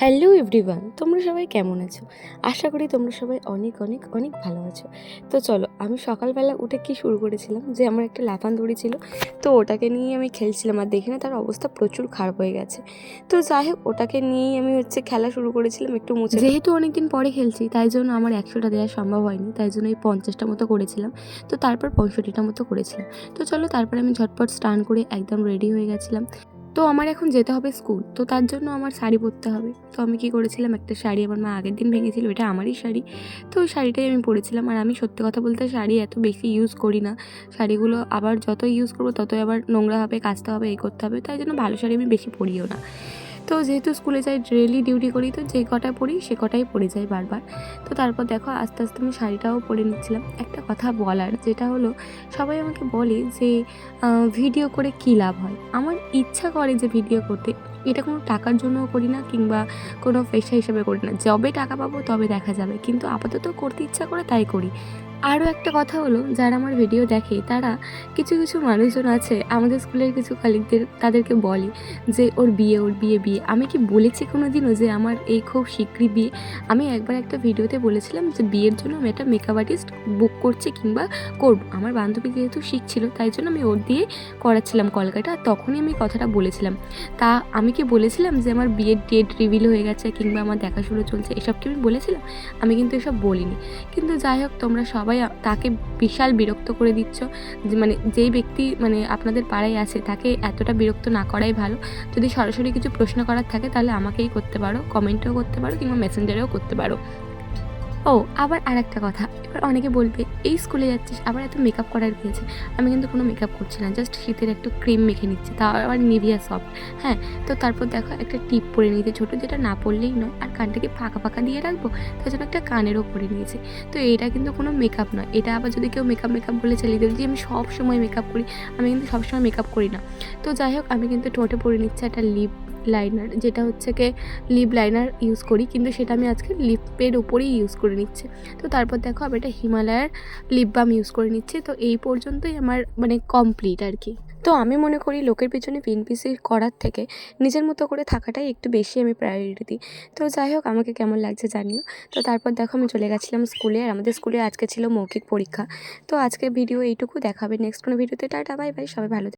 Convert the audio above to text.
Hello everyone, তোমরা সবাই কেমন আছো? আশা করি তোমরা সবাই অনেক অনেক অনেক ভালো আছো। তো চলো, আমি সকালবেলা উঠে কি শুরু করেছিলাম? যে আমার একটা লাফান দড়ি ছিল, তো ওটাকে নিয়ে আমি খেলছিলাম। আর দেখে না তার অবস্থা প্রচুর খারাপ হয়ে গেছে। তো যাই হোক, ওটাকে নিয়েই আমি হচ্ছে খেলা শুরু করেছিলাম, একটু মুছে যেহেতু অনেকদিন পরে খেলছি, তাই জন্য আমার একশোটা দেওয়া সম্ভব হয়নি। তাই জন্য এই পঞ্চাশটা মতো করেছিলাম। তো তারপর পঁয়ষট্টিটা মতো করেছিলাম। তো চলো, তারপরে আমি ঝটপট স্নান করে একদম রেডি হয়ে গেছিলাম। তো আমার এখন যেতে হবে স্কুল, তো তার জন্য আমার শাড়ি পরতে হবে। তো আমি কি করেছিলাম, একটা শাড়ি আমার মা আগের দিন ভেঙেছিল, এটা আমারই শাড়ি। তো ওই শাড়িটাই আমি পরেছিলাম, আর আমি সত্যি কথা বলতে শাড়ি এত বেশি ইউজ করি না। শাড়িগুলো আবার যতই ইউজ করব, ততই আবার নোংরা হবে, কাচতে হবে, এই করতে হবে, তাই জন্য ভালো শাড়ি আমি বেশি পরিও না। তো যেহেতু স্কুলে যাই ডেলি ডিউটি করি, তো যে কটা পড়ি সে কটাই পড়ে যাই বারবার। তো তারপর দেখো, আস্তে আস্তে আমি শাড়িটাও পরে নিচ্ছিলাম। একটা কথা বলার, যেটা হলো, সবাই আমাকে বলে যে ভিডিও করে কী লাভ হয়? আমার ইচ্ছা করে যে ভিডিও করতে, এটা কোনো টাকার জন্য করি না কিংবা কোনো পেশা হিসাবে করি না। যবে টাকা পাবো তবে দেখা যাবে। কিন্তু আপাতত করতে ইচ্ছা করে তাই করি। আরও একটা কথা হলো, যারা আমার ভিডিও দেখে, তারা কিছু কিছু মানুষজন আছে, আমাদের স্কুলের কিছু কালিকদের তাদেরকে বলে যে, ওর বিয়ে ওর বিয়ে বিয়ে। আমি কি বলেছি কোনো দিনও যে, আমার এই খুব শীঘ্রই বিয়ে? আমি একবার একটা ভিডিওতে বলেছিলাম যে, বিয়ের জন্য আমি একটা মেকআপ আর্টিস্ট বুক করছি কিংবা করব। আমার বান্ধবী যেহেতু শিখছিল তাই জন্য আমি ওর দিয়ে করাচ্ছিলাম কলকাতা তখনই আমি কথাটা বলেছিলাম। তা আমি কি বলেছিলাম যে, আমার বিয়ের ডেট রিভিল হয়ে গেছে কিংবা আমার দেখাশুনো চলছে? এসব কি আমি বলেছিলাম? আমি কিন্তু এসব বলিনি। কিন্তু যাই হোক, তোমরা সবাই তাকে বিশাল বিরক্ত করে দিচ্ছ? যে মানে যেই ব্যক্তি মানে আপনাদের পাড়ায় আছে, তাকে এতটা বিরক্ত না করাই ভালো। যদি সরাসরি কিছু প্রশ্ন করার থাকে, তাহলে আমাকেই করতে পারো কমেন্টেও করতে পারো কিংবা মেসেঞ্জারেও করতে পারো। ও, আবার আর একটা কথা। এবার অনেকে বলবে, এই স্কুলে যাচ্ছিস, আবার এত মেকআপ করার আছে? আমি কিন্তু কোনো মেকআপ করছি না জাস্ট শীতের একটু ক্রিম মেখে নিচ্ছি, তাও আবার নিভিয়া সফট হ্যাঁ তো তারপর দেখো, একটা টিপ পরে নিয়েছে ছোটো, যেটা না পরলেই নয়, আর কানটাকে ফাঁকা ফাঁকা দিয়ে রাখব, তার জন্য একটা কানেরও পরে নিয়েছে। তো এটা কিন্তু কোনো মেকআপ নয়, এটা আবার যদি কেউ মেকআপ মেকআপ বলে চালিয়ে দেবে যে আমি সব সময় মেকআপ করি, আমি কিন্তু সবসময় মেকআপ করি না। তো যাই হোক, আমি কিন্তু ঠোঁটে পরে নিচ্ছি একটা লিপ লাইনার যেটা হচ্ছে কি লিপ লাইনার ইউজ করি, কিন্তু সেটা আমি আজকে লিপের উপরেই ইউজ করে নিচ্ছি। তো তারপর দেখো আমি এটা হিমালয়ার লিপ বাম ইউজ করে নিচ্ছি, তো এই পর্যন্তই আমার মানে কমপ্লিট আর কি। তো আমি মনে করি লোকের পিছনে পিনপিসি করার থেকে নিজের মতো করে থাকাটাই একটু বেশি আমি প্রায়োরিটি দিই তো যাই হোক, আমাকে কেমন লাগছে জানিও। তো তারপর দেখো আমি চলে গেছিলাম স্কুলে, আর আমাদের স্কুলে আজকে ছিল মৌখিক পরীক্ষা। তো আজকে ভিডিও এইটুকু, দেখাবে নেক্সট কোনো ভিডিওতে টাটা বাই বাই সবাই ভালো।